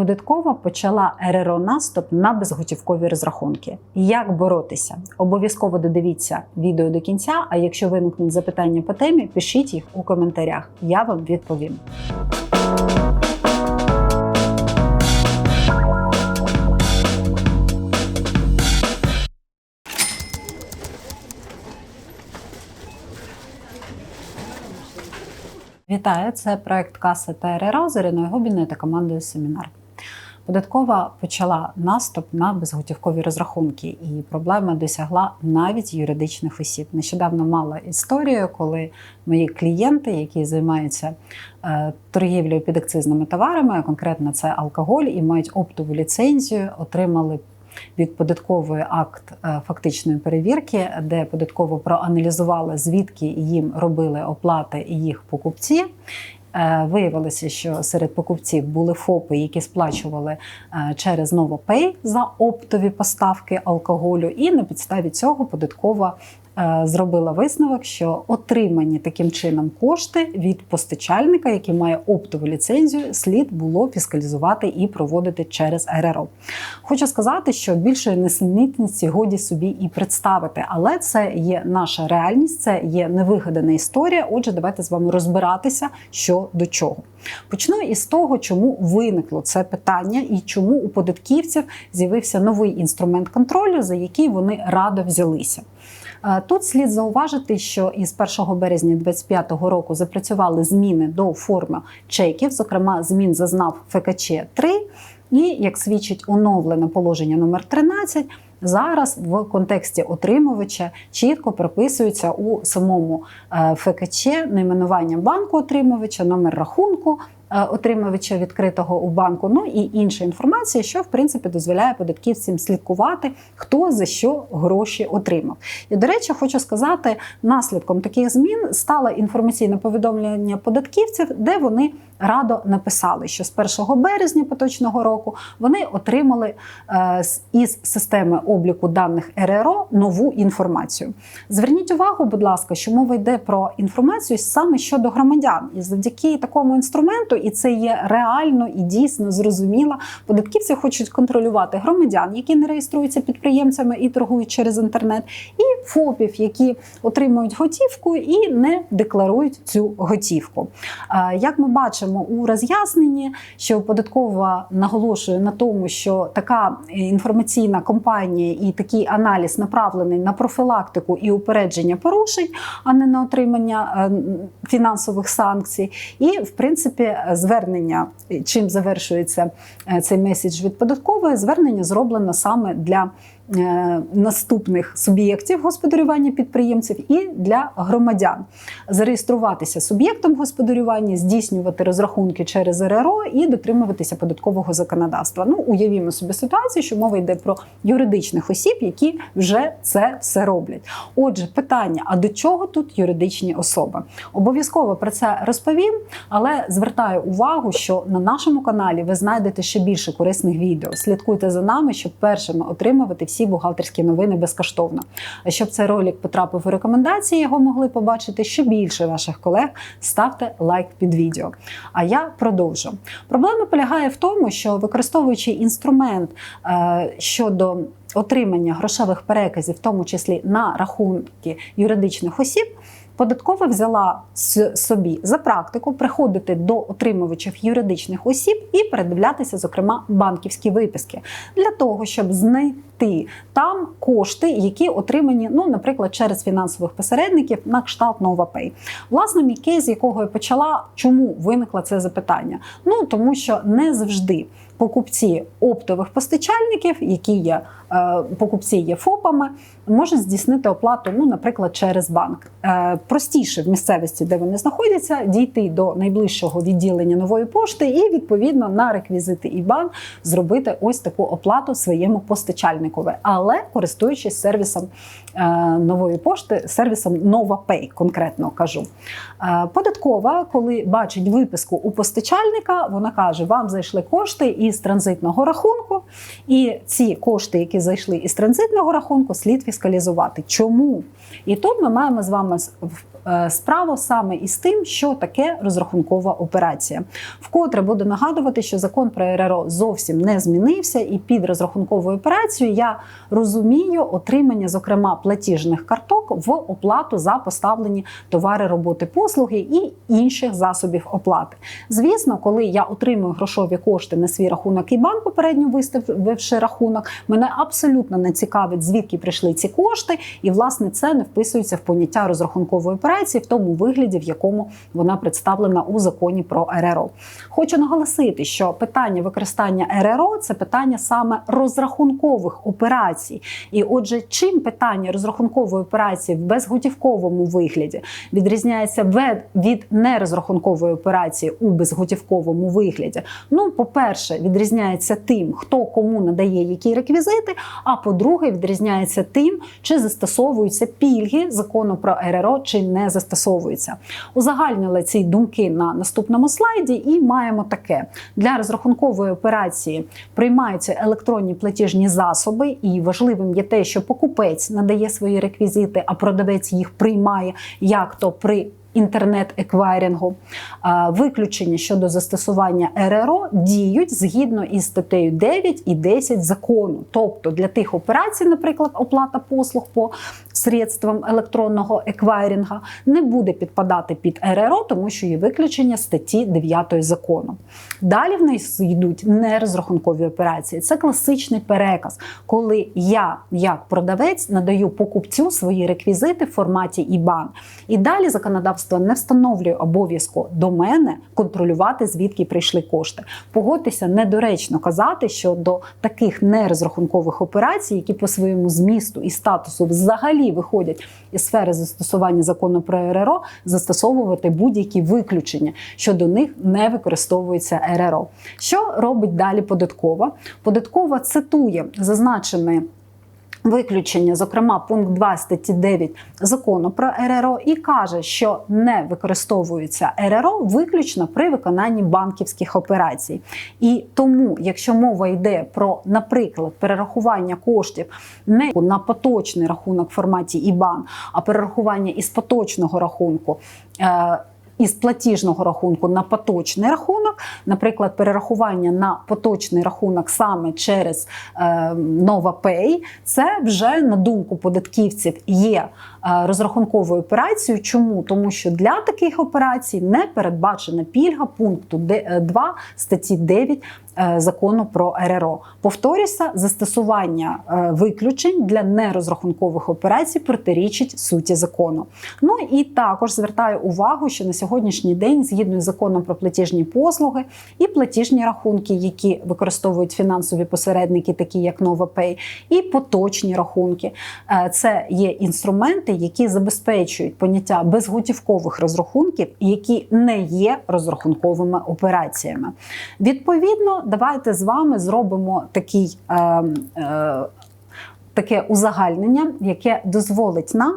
Податкова почала РРО наступ на безготівкові розрахунки. Як боротися? Обов'язково додивіться відео до кінця. А якщо виникнуть запитання по темі, пишіть їх у коментарях. Я вам відповім. Вітаю! Це проект Каса та РРО з Іриною Губіною та командою Семінар. Податкова почала наступ на безготівкові розрахунки, і проблема досягла навіть юридичних осіб. Нещодавно мала історію, коли мої клієнти, які займаються е, торгівлею підакцизними товарами, конкретно це алкоголь, і мають оптову ліцензію, отримали від податкової акт е, фактичної перевірки, де податково проаналізувала, звідки їм робили оплати їх покупці. Е, Виявилося, що серед покупців були ФОПи, які сплачували е, через Новопей за оптові поставки алкоголю, і на підставі цього податкова зробила висновок, що отримані таким чином кошти від постачальника, який має оптову ліцензію, слід було фіскалізувати і проводити через РРО. Хочу сказати, що більшої несенітниці годі собі і представити, але це є наша реальність, це є невигадана історія. Отже, давайте з вами розбиратися, що до чого. Почну із того, чому виникло це питання і чому у податківців з'явився новий інструмент контролю, за який вони радо взялися. Е, Тут слід зауважити, що із 1 березня 2025 року запрацювали зміни до форми чеків, зокрема, змін зазнав ФКЧ 3 і, як свідчить оновлене положення номер 13, зараз в контексті отримувача чітко прописується у самому е, ФКЧ найменування банку отримувача, номер рахунку. Е, Отримувача відкритого у банку, ну і інша інформація, що в принципі дозволяє податківцям слідкувати, хто за що гроші отримав. І до речі, хочу сказати, наслідком таких змін стало інформаційне повідомлення податківців, де вони радо написали, що з 1 березня поточного року вони отримали е, із системи обліку даних РРО нову інформацію. Зверніть увагу, будь ласка, що мова йде про інформацію саме щодо громадян, і завдяки такому інструменту, і це є реально і дійсно зрозуміло. Податківці хочуть контролювати громадян, які не реєструються підприємцями і торгують через інтернет, і ФОПів, які отримують готівку і не декларують цю готівку. Е, Як ми бачимо у роз'ясненні, що податкова наголошує на тому, що така е, інформаційна кампанія і такий аналіз направлений на профілактику і упередження порушень, а не на отримання е, фінансових санкцій. І, в принципі, звернення, е, чим завершується цей меседж від податкової, звернення зроблено саме для. Е, Наступних суб'єктів господарювання підприємців і для громадян зареєструватися суб'єктом господарювання, здійснювати розрахунки через РРО і дотримуватися податкового законодавства. Ну уявімо собі ситуацію, що мова йде про юридичних осіб, які вже це все роблять. Отже, питання: а до чого тут юридичні особи? Обов'язково про це розповім, але звертаю увагу, що на нашому каналі ви знайдете ще більше корисних відео. Слідкуйте за нами, щоб першими отримувати всі бухгалтерські новини безкоштовно. Щоб цей ролик потрапив у рекомендації, його могли побачити ще більше ваших колег. Ставте лайк під відео. А я продовжу. Проблема полягає в тому, що використовуючи інструмент е, щодо отримання грошових переказів, в тому числі на рахунки юридичних осіб. Податкова взяла собі за практику приходити до отримувачів юридичних осіб і передивлятися, зокрема, банківські виписки для того, щоб знайти там кошти, які отримані, ну, наприклад, через фінансових посередників на кшталт NovaPay. Власне, мій кейс, з якого я почала, чому виникло це запитання? Ну тому що не завжди покупці оптових постачальників, які є е, покупці є ФОПами, можуть здійснити оплату, ну, наприклад, через банк. Е, простіше в місцевості, де вони знаходяться, дійти до найближчого відділення нової пошти і відповідно на реквізити IBAN зробити ось таку оплату своєму постачальникові, але користуючись сервісом е, нової пошти, сервісом NovaPay, конкретно кажу. Е, Податкова, коли бачить виписку у постачальника, вона каже: вам зайшли кошти із транзитного рахунку, і ці кошти, які зайшли із транзитного рахунку, слід фіскалізувати. Чому? І тут ми маємо з вами справу саме із тим, що таке розрахункова операція. Вкотре буду нагадувати, що закон про РРО зовсім не змінився, і під розрахунковою операцією я розумію отримання, зокрема, платіжних карток в оплату за поставлені товари, роботи, послуги і інших засобів оплати. Звісно, коли я отримую грошові кошти на свій рахунок і банк, попередньо виставивши рахунок, мене абсолютно не цікавить, звідки прийшли ці кошти, і власне це не вписується в поняття розрахункової операції в тому вигляді, в якому вона представлена у законі про РРО. Хочу наголосити, що питання використання РРО це питання саме розрахункових операцій. І отже, чим питання розрахункової операції в безготівковому вигляді відрізняється від нерозрахункової операції у безготівковому вигляді? Ну, по-перше, відрізняється тим, хто кому надає які реквізити. А по-друге, відрізняється тим, чи застосовуються пільги закону про РРО, чи не застосовуються. Узагальнили ці думки на наступному слайді, і маємо таке: для розрахункової операції приймаються електронні платіжні засоби, і важливим є те, що покупець надає свої реквізити, а продавець їх приймає як то при інтернет-еквайрингу. Виключення щодо застосування РРО діють згідно із статтею 9 і 10 закону. Тобто для тих операцій, наприклад, оплата послуг по средствам електронного еквайринга, не буде підпадати під РРО, тому що є виключення статті 9 закону. Далі в нас йдуть нерозрахункові операції. Це класичний переказ, коли я, як продавець, надаю покупцю свої реквізити в форматі IBAN. І далі законодавство не встановлює обов'язку до мене контролювати, звідки прийшли кошти. Погодьтеся, недоречно казати, що до таких нерозрахункових операцій, які по своєму змісту і статусу взагалі виходять із сфери застосування закону про РРО, застосовувати будь-які виключення, що до них не використовується РРО. Що робить далі податкова? Податкова цитує зазначене виключення, зокрема пункт 2 статті 9 закону про РРО, і каже, що не використовується РРО виключно при виконанні банківських операцій. І тому, якщо мова йде про, наприклад, перерахування коштів не на поточний рахунок в форматі ІБАН, а перерахування із поточного рахунку. Е, із платіжного рахунку на поточний рахунок, наприклад, перерахування на поточний рахунок саме через е, NovaPay, це вже на думку податківців є е, розрахунковою операцією. Чому? Тому що для таких операцій не передбачена пільга пункту 2 е, статті 9 Е, закону про РРО. Повторюся, застосування е, виключень для нерозрахункових операцій протирічить суті закону. Ну і також звертаю увагу, що на сьогоднішній день, згідно з законом про платіжні послуги і платіжні рахунки, які використовують фінансові посередники, такі як NovaPay, і поточні рахунки, е, це є інструменти, які забезпечують поняття безготівкових розрахунків, які не є розрахунковими операціями. Відповідно, давайте з вами зробимо такий. Е, е, Таке узагальнення, яке дозволить нам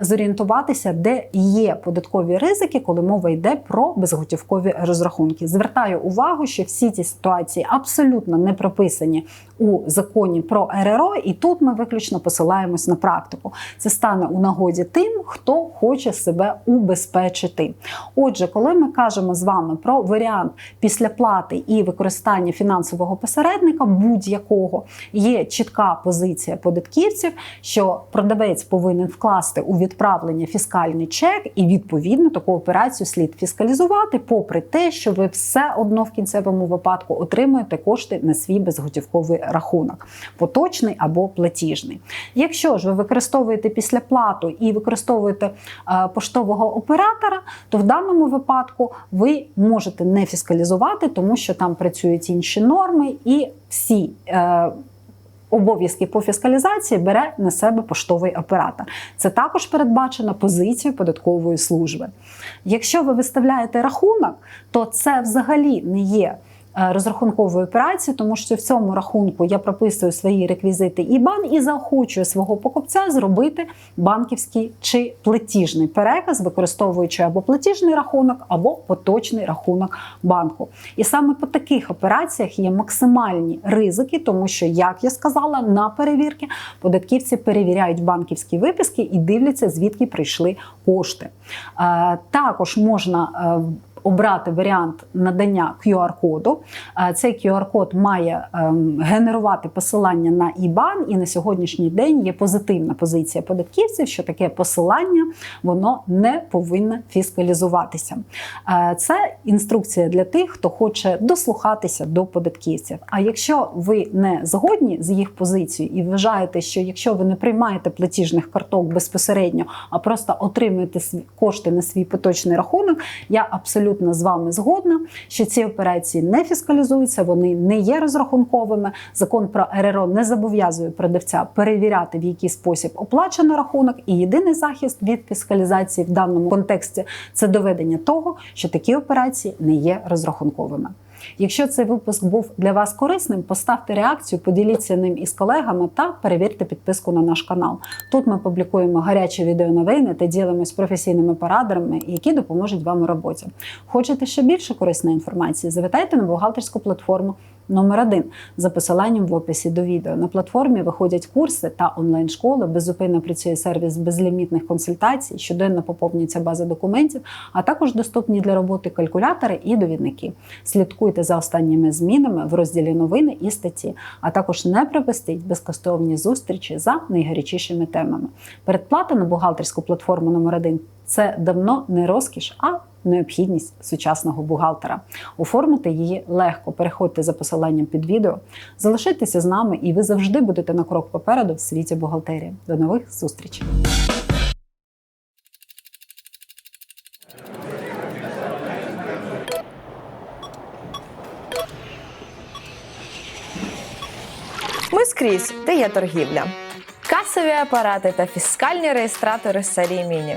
зорієнтуватися, де є податкові ризики, коли мова йде про безготівкові розрахунки. Звертаю увагу, що всі ці ситуації абсолютно не прописані у законі про РРО, і тут ми виключно посилаємось на практику. Це стане у нагоді тим, хто хоче себе убезпечити. Отже, коли ми кажемо з вами про варіант післяплати і використання фінансового посередника, будь-якого є чітка позиція податківців, що продавець повинен вкласти у відправлення фіскальний чек, і відповідно таку операцію слід фіскалізувати, попри те, що ви все одно в кінцевому випадку отримуєте кошти на свій безготівковий рахунок, поточний або платіжний. Якщо ж ви використовуєте післяплату і використовуєте е, поштового оператора, то в даному випадку ви можете не фіскалізувати, тому що там працюють інші норми і всі. Е, обов'язки по фіскалізації бере на себе поштовий оператор. Це також передбачено позицією податкової служби. Якщо ви виставляєте рахунок, то це взагалі не є розрахункової операції, тому що в цьому рахунку я прописую свої реквізити IBAN і заохочую свого покупця зробити банківський чи платіжний переказ, використовуючи або платіжний рахунок, або поточний рахунок банку. І саме по таких операціях є максимальні ризики, тому що, як я сказала, на перевірки податківці перевіряють банківські виписки і дивляться, звідки прийшли кошти. Е, Також можна е, обрати варіант надання QR-коду. Е, Цей QR-код має ем, генерувати посилання на IBAN, і на сьогоднішній день є позитивна позиція податківців, що таке посилання воно не повинно фіскалізуватися. Е, Це інструкція для тих, хто хоче дослухатися до податківців. А якщо ви не згодні з їх позицією і вважаєте, що якщо ви не приймаєте платіжних карток безпосередньо, а просто отримуєте кошти на свій поточний рахунок, я абсолютно з вами згодна, що ці операції не фіскалізуються, вони не є розрахунковими. Закон про РРО не зобов'язує продавця перевіряти, в який спосіб оплачено рахунок, і єдиний захист від фіскалізації в даному контексті це доведення того, що такі операції не є розрахунковими. Якщо цей випуск був для вас корисним, поставте реакцію, поділіться ним із колегами та перевірте підписку на наш канал. Тут ми публікуємо гарячі відеоновини та ділимось професійними порадами, які допоможуть вам у роботі. Хочете ще більше корисної інформації? Завітайте на бухгалтерську платформу. Номер один за посиланням в описі до відео. На платформі виходять курси та онлайн-школи, беззупинно працює сервіс безлімітних консультацій, щоденно поповнюється база документів, а також доступні для роботи калькулятори і довідники. Слідкуйте за останніми змінами в розділі новини і статті, а також не пропустіть безкоштовні зустрічі за найгарячішими темами. Передплата на бухгалтерську платформу номер 1 це давно не розкіш, а необхідність сучасного бухгалтера. Оформити її легко. Переходьте за посиланням під відео, залишайтеся з нами, і ви завжди будете на крок попереду в світі бухгалтерії. До нових зустрічей! Ми скрізь, де є торгівля. Касові апарати та фіскальні реєстратори Міні